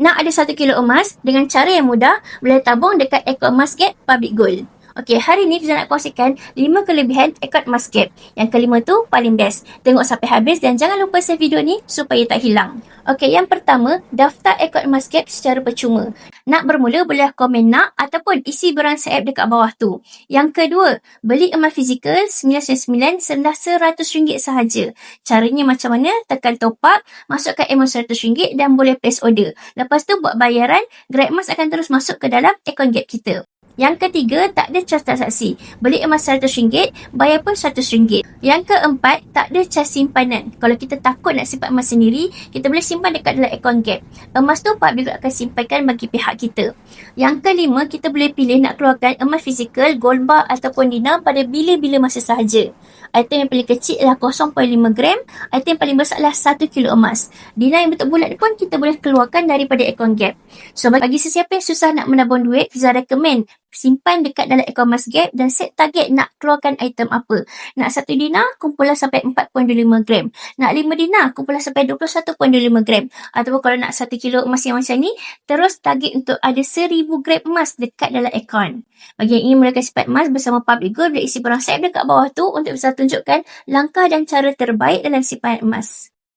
Nak ada 1 kilo emas dengan cara yang mudah, boleh tabung dekat Eco Emas Gap Public Gold. Okey, hari ni Fiza nak kongsikan 5 kelebihan Eco Emas Gap. Yang kelima tu paling best. Tengok sampai habis dan jangan lupa save video ni supaya tak hilang. Okey, yang pertama, daftar Eco Emas Gap secara percuma. Nak bermula boleh komen nak ataupun isi beransur app dekat bawah tu. Yang kedua, beli emas fizikal 99 sendah RM100 sahaja. Caranya macam mana? Tekan top up, masukkan emas RM100 dan boleh place order. Lepas tu buat bayaran, Grab Emas akan terus masuk ke dalam akaun Gap kita. Yang ketiga, tak ada cas transaksi. Beli emas RM100, bayar pun RM100. Yang keempat, tak ada cas simpanan. Kalau kita takut nak simpan emas sendiri, kita boleh simpan dekat dalam akaun Gap. Emas tu Bil akan simpankan bagi pihak kita. Yang kelima, kita boleh pilih nak keluarkan emas fizikal, gold bar ataupun dinar pada bila-bila masa sahaja. Item yang paling kecil adalah 0.5 gram. Item yang paling besar adalah 1 kilo emas. Dinar yang bentuk bulat pun kita boleh keluarkan daripada akaun Gap. So, bagi sesiapa yang susah nak menabung duit, Fiza recommend simpan dekat dalam e-commerce gap dan set target nak keluarkan item apa. Nak satu dinar, kumpulah sampai 4.25 gram. Nak 5 dinar, kumpulah sampai 21.25 gram. Ataupun kalau nak satu kilo emas yang macam ni, terus target untuk ada 1000 gram emas dekat dalam akaun. Bagi yang ingin mulakan simpan emas bersama Public Gold, boleh isi barang saya dekat bawah tu untuk bisa tunjukkan langkah dan cara terbaik dalam simpan emas.